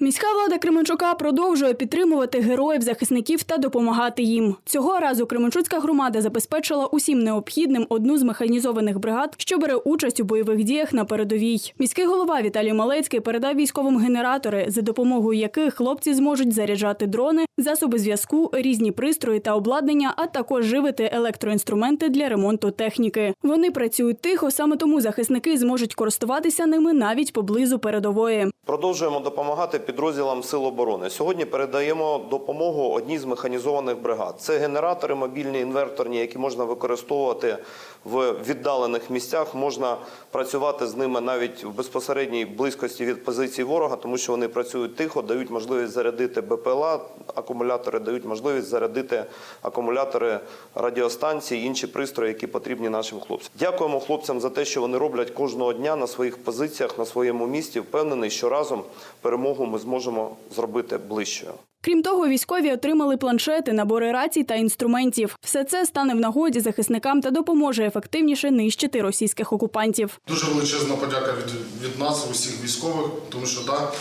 Міська влада Кременчука продовжує підтримувати героїв, захисників та допомагати їм. Цього разу Кременчуцька громада забезпечила усім необхідним одну з механізованих бригад, що бере участь у бойових діях на передовій. Міський голова Віталій Малецький передав військовим генератори, за допомогою яких хлопці зможуть заряджати дрони, засоби зв'язку, різні пристрої та обладнання, а також живити електроінструменти для ремонту техніки. Вони працюють тихо, саме тому захисники зможуть користуватися ними навіть поблизу передової. Продовжуємо допомагати підрозділам Сил оборони. Сьогодні передаємо допомогу одній з механізованих бригад. Це генератори мобільні інверторні, які можна використовувати в віддалених місцях. Можна працювати з ними навіть в безпосередній близькості від позицій ворога, тому що вони працюють тихо, дають можливість зарядити БПЛА, акумулятори дають можливість зарядити акумулятори радіостанцій, інші пристрої, які потрібні нашим хлопцям. Дякуємо хлопцям за те, що вони роблять кожного дня на своїх позиціях, на своєму місці. Впевнений, що разом перемогу ми зможемо зробити ближчою. Крім того, військові отримали планшети, набори рацій та інструментів. Все це стане в нагоді захисникам та допоможе ефективніше нищити російських окупантів. Дуже величезна подяка від, від нас, усіх військових, тому що так,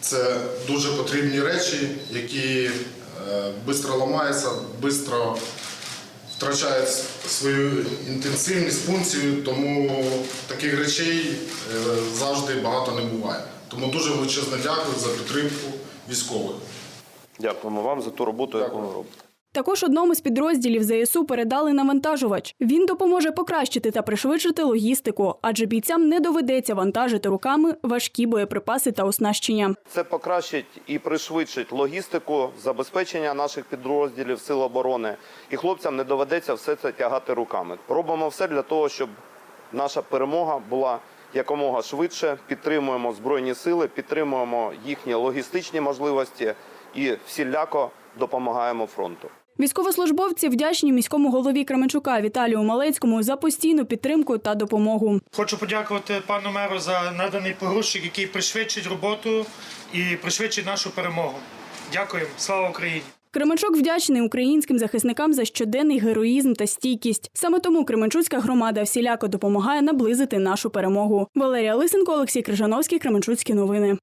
це дуже потрібні речі, які швидко ламаються, швидко втрачають свою інтенсивність, функцію, тому таких речей е, завжди багато не буває. Тому дуже величезна дякую за підтримку військових. Дякуємо вам за ту роботу, яку ви робите. Також одному з підрозділів ЗСУ передали навантажувач. Він допоможе покращити та пришвидшити логістику, адже бійцям не доведеться вантажити руками важкі боєприпаси та оснащення. Це покращить і пришвидшить логістику, забезпечення наших підрозділів Сил оборони. І хлопцям не доведеться все це тягати руками. Робимо все для того, щоб наша перемога була якомога швидше. Підтримуємо збройні сили, підтримуємо їхні логістичні можливості і всіляко допомагаємо фронту. Військовослужбовці вдячні міському голові Кременчука Віталію Малецькому за постійну підтримку та допомогу. Хочу подякувати пану меру за наданий порушник, який пришвидшить роботу і пришвидшить нашу перемогу. Дякуємо. Слава Україні! Кременчук вдячний українським захисникам за щоденний героїзм та стійкість. Саме тому Кременчуцька громада всіляко допомагає наблизити нашу перемогу. Валерія Лисенко, Олексій Крижановський, Кременчуцькі новини.